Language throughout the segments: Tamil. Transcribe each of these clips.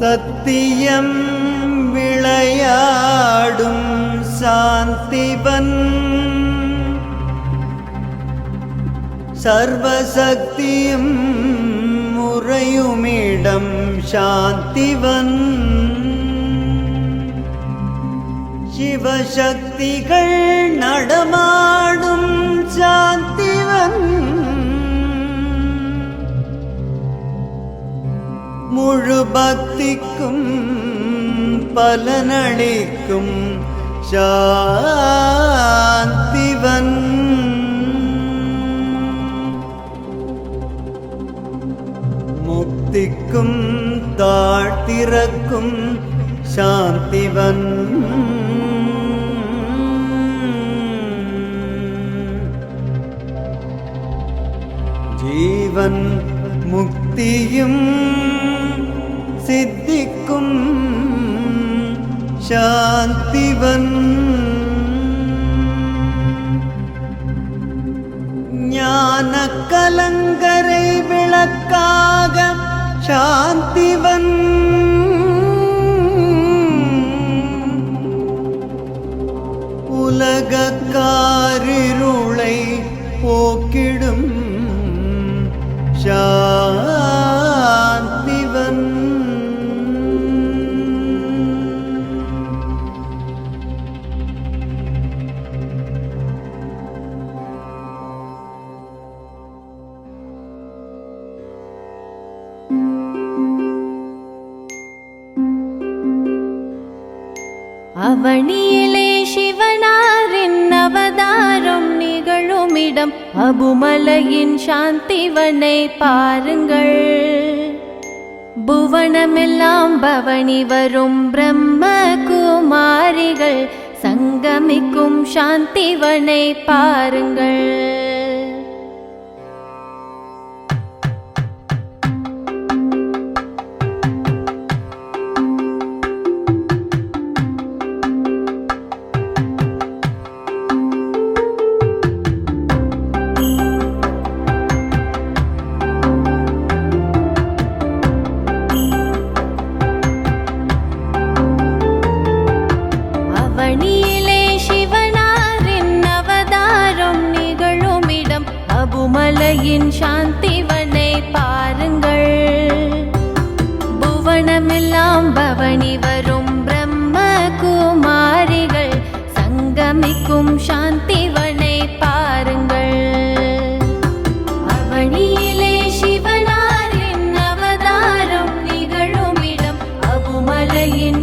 சத்தியம் விளையாடும் சாந்திவன் சர்வசக்தியும் முறையுமிடம் சாந்திவன் சிவசக்திகள் நடமாடும் சாந்திவன் മുഴുഭക്തിക്കും പലനളിക്കും ശാന്തിവൻ. മുക്തിക്കും താഴ്ത്തിറക്കും ശാന്തിവൻ. சாந்திவன் பாருங்கள் புவனமெல்லாம் பவனி வரும் பிரம்ம குமாரிகள் சங்கமிக்கும் சாந்திவனை பாருங்கள். அபுமலையின்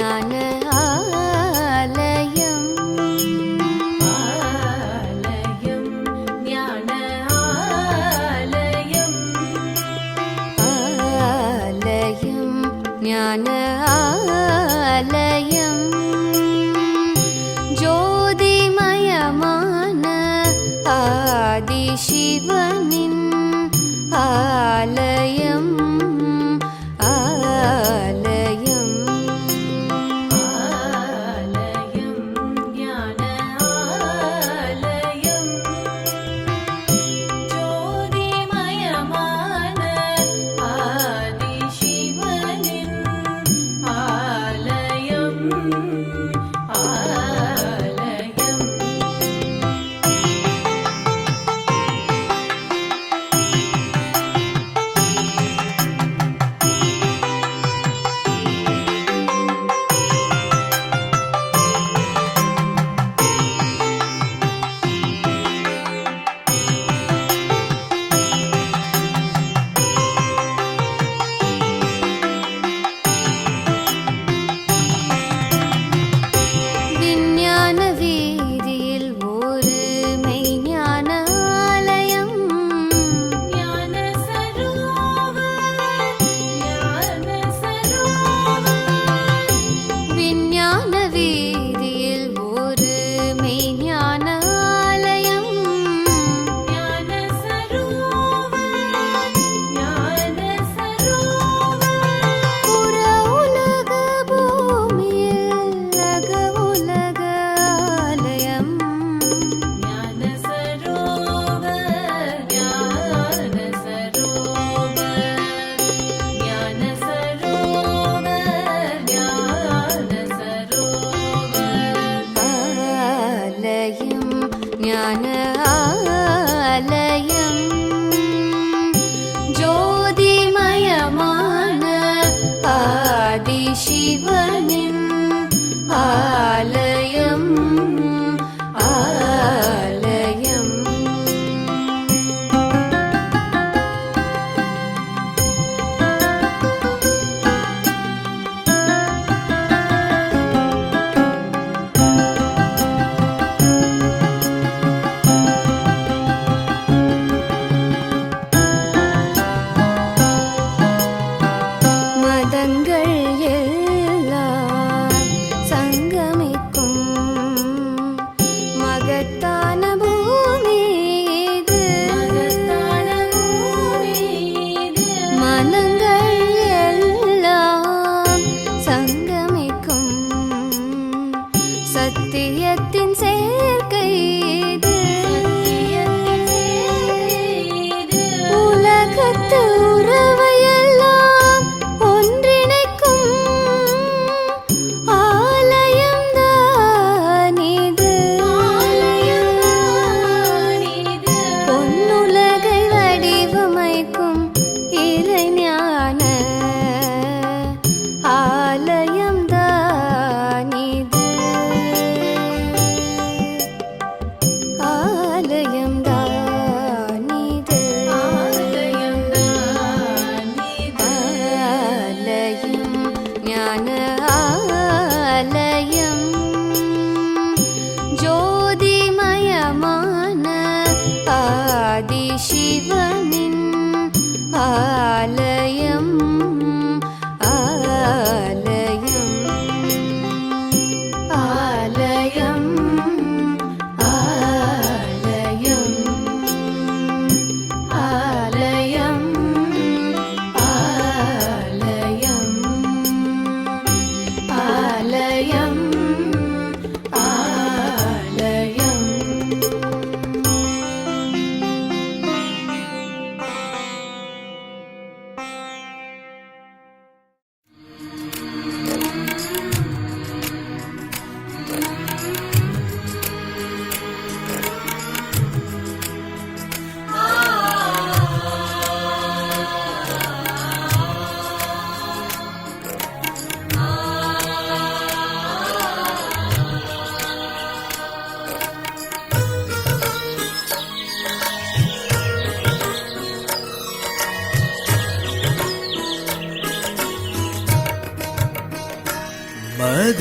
ஞான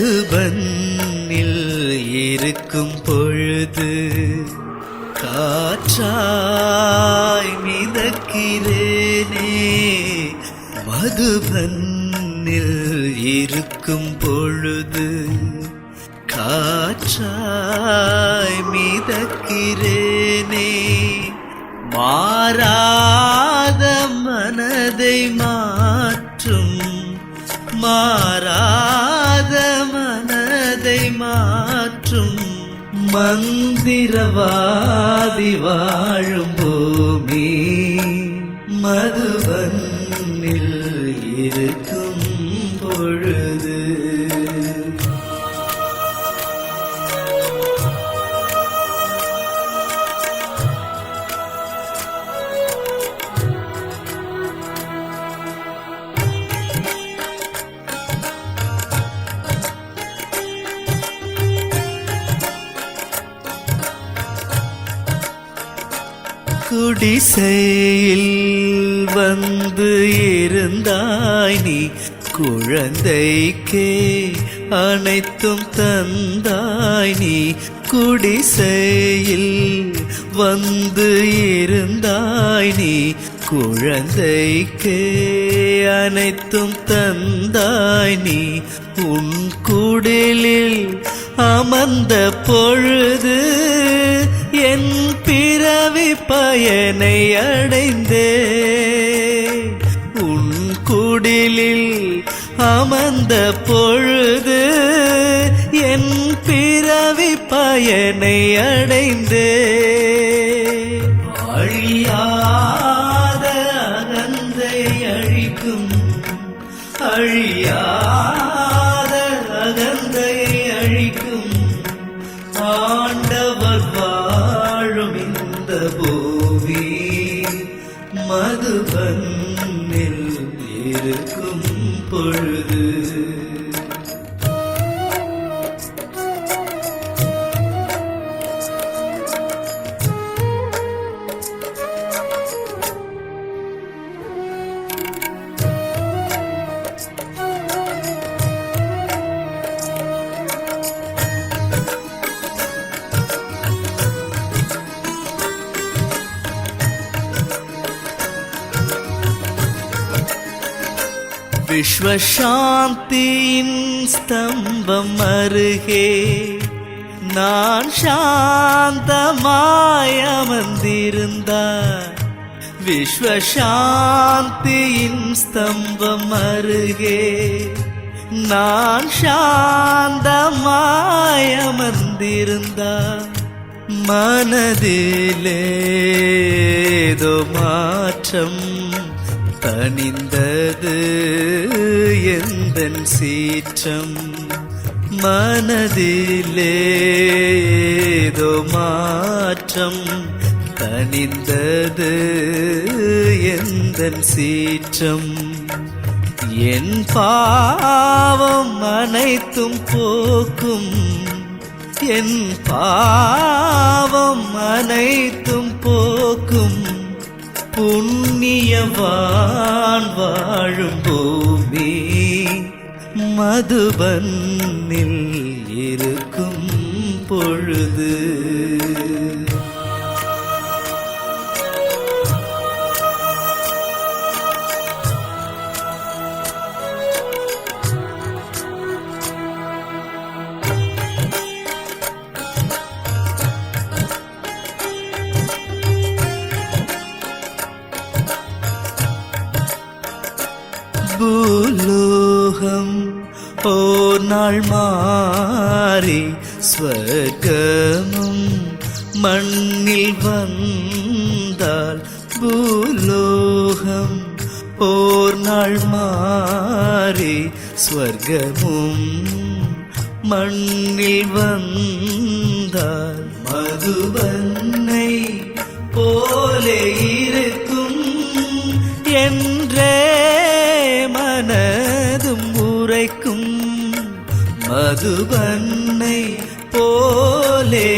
மதுபன்னில் இருக்கும் மந்திரவாதி வாழும் பூமி மதுவன்னில் இருக்கும். குடிசையில் வந்து இருந்தாய் நீ. குழந்தைக்கே அனைத்தும் தந்தாய் நீ. குடிசையில் வந்து இருந்தாய் நீ. குழந்தைக்கே அனைத்தும் தந்தாய் நீ. உன் குடிலில் அமர்ந்த பொழுது என் பிறவி பயனை அடைந்தே. உன் குடிலில் அமர்ந்த பொழுது என் பிறவி பயனை அடைந்தே. இருக்கும் பொழுது. விஸ்வசாந்தியின் ஸ்தம்பம் அருகே நான் சாந்தமாய் அமர்ந்திருந்தார். விஸ்வசாந்தியின் ஸ்தம்பம் அருகே நான் சாந்தமாய் அமர்ந்திருந்தார். மனதிலேதோ மாற்றம் தனிந்தது எந்த சீற்றம் மனதிலேதோ மாற்றம் தனிந்தது எந்த சீற்றம்? என் பாவம் அனைத்தும் போக்கும். என் பாவம் அனைத்தும் போக்கும். புண்ணியவான் வாழும் பூமி மதுபன்னில் இருக்கும் பொழுது மதுவன்னை போலே இருக்கும் என்றே மனதும் உரைக்கும் மதுவன்னை போலே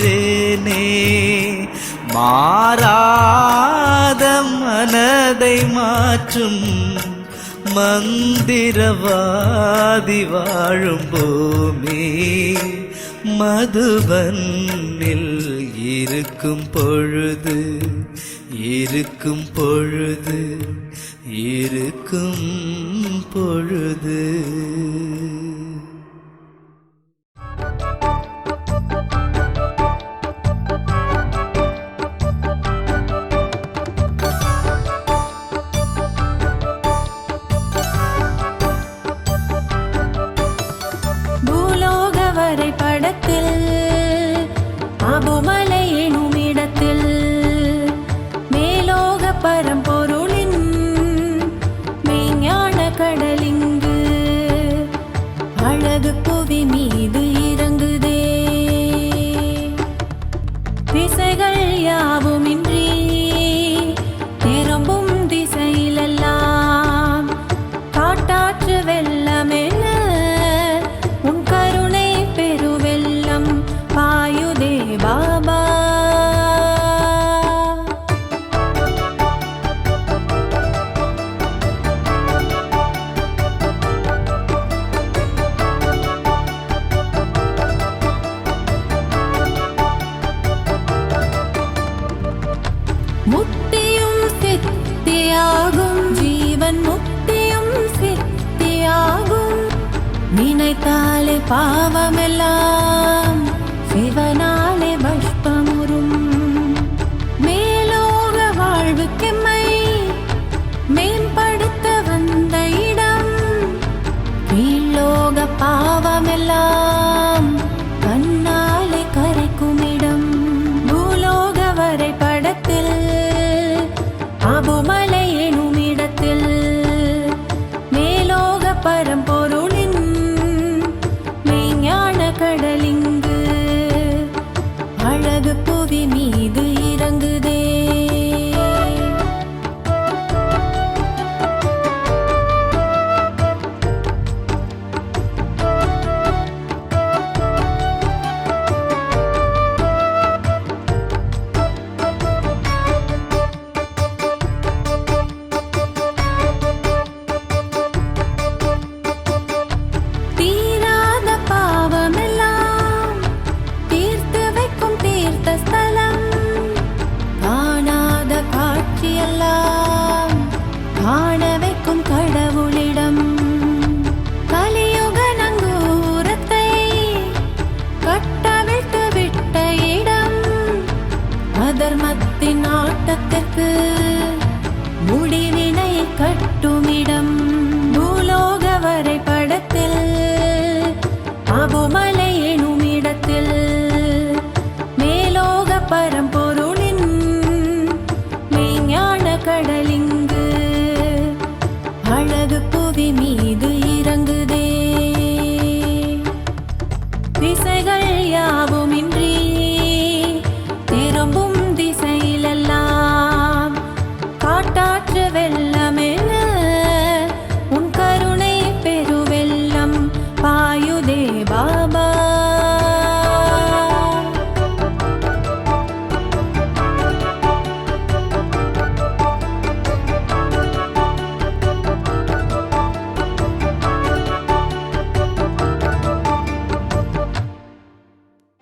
மாறேனே மாறாத மனதை மாற்றும் மந்திரவாதி வாழும் பூமி மதுவன்னில் இருக்கும் பொழுது இருக்கும் பொழுது இருக்கும் பொழுது. அவன் முக்தியும் சித்தியாகும். நினைத்தாலே பாவமெல்லாம்.